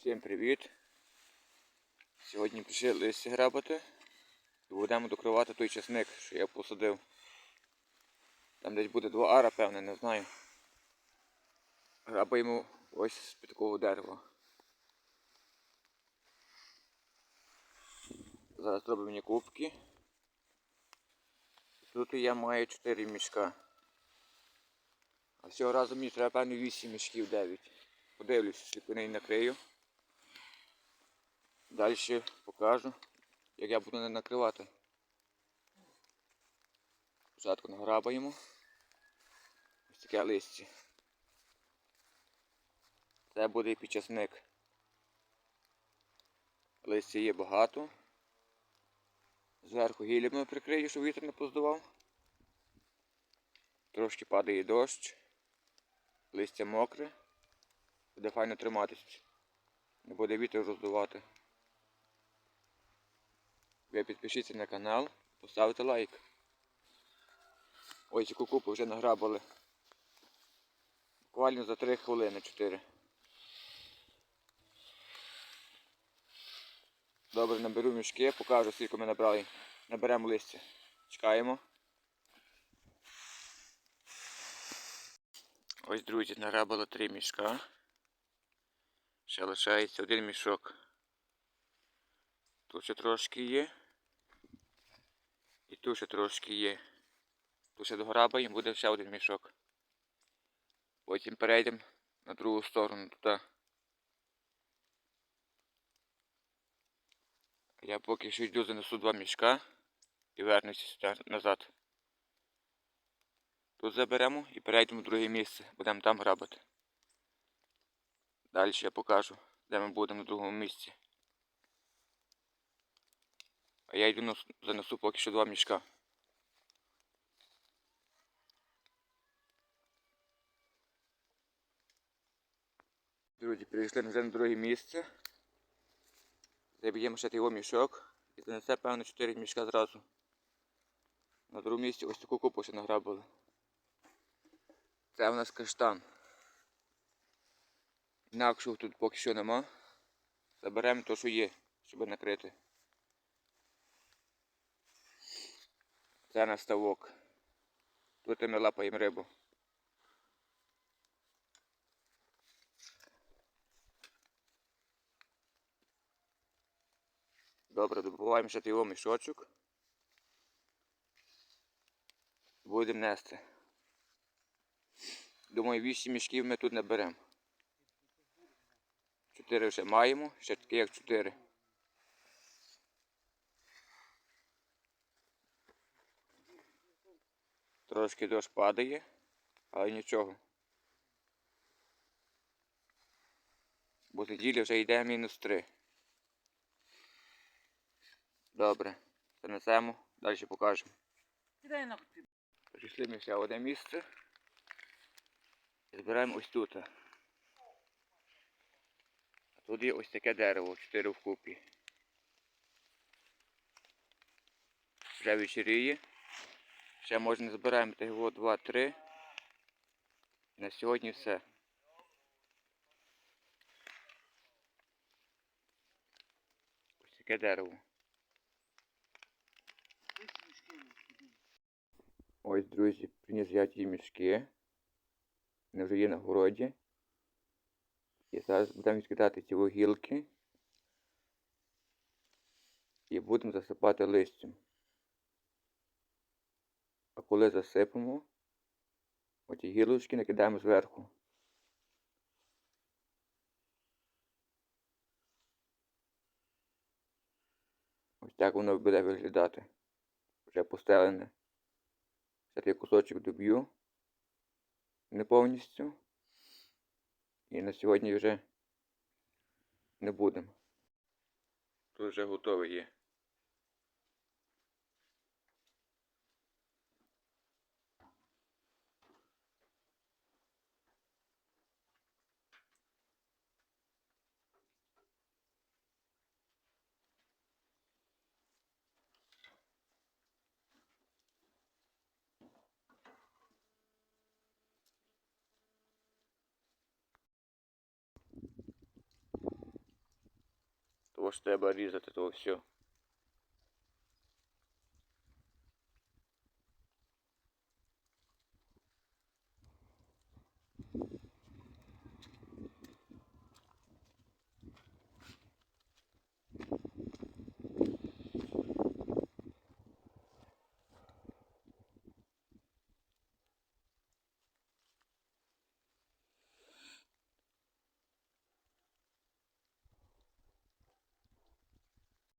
Всім привіт! Сьогодні прийшли листя грабати і будемо докривати той часник, що я посадив. Там десь буде два ара, певне, не знаю. Грабаємо ось з під такого дерева. Зараз зробимо мені кубки. Тут я маю 4 мішка. А цього разу мені треба певно 8 мішків 9. Подивлюся, сліпини накрию. Далі ще покажу, як я буду накривати. Спочатку награбаємо. Ось таке листя. Це буде підчасник. Листя є багато. Зверху гіллями прикрию, щоб вітер не поздував. Трошки падає дощ. Листя мокре. Буде файно триматись. Не буде вітер роздувати. Ви підпишіться на канал, поставте лайк. Ось яку купу вже награбали. Буквально за 3 хвилини 4. Добре, наберу мішки, покажу скільки ми набрали. Наберемо листя. Чекаємо. Ось, друзі, награбало 3 мішка. Ще лишається один мішок. Тут ще трошки є. Ще трошки є. Тут дограбаємо, буде ще один мішок. Потім перейдемо на другу сторону туди. Я поки що йду занесу два мішка і вернуся сюди назад. Тут заберемо і перейдемо в друге місце. Будемо там грабати. Далі я покажу, де ми будемо на другому місці. А я йду занесу поки що два мішка. Друзі, прийшли вже на друге місце. Заб'ємо ще його мішок і занесе, певно, 4 мішка зразу. На другому місці ось таку купу ще награбили. Це у нас каштан. Інакшого тут поки що нема. Заберемо те, що є, щоб накрити. Це на ставок. Тут ми лапаємо рибу. Добре, добуваємо ще його мішочок. Будемо нести. Думаю, 8 мішків ми тут наберемо. 4 вже маємо, ще таке як 4. Трошки дощ падає, але нічого. Бо з неділі вже йде мінус 3. Добре, занесемо, далі покажемо. Прийшли ми ще в одне місце. І збираємо ось тут. А тут є ось таке дерево, 4 вкупі. Вже вечеріє. Ще можна збираємо того 2-3. На сьогодні все. Ось таке дерево. Ось, друзі, приніс я ті мішки. Вони вже є на городі. І зараз будемо відкидати ці вугілки. І будемо засипати листям. Коли засипемо, оті гілочки накидаємо зверху. Ось так воно буде виглядати. Вже постелене. Зараз я кусочок доб'ю. Не повністю. І на сьогодні вже не будемо. Тут вже готовий є. Бо ж треба різати то все.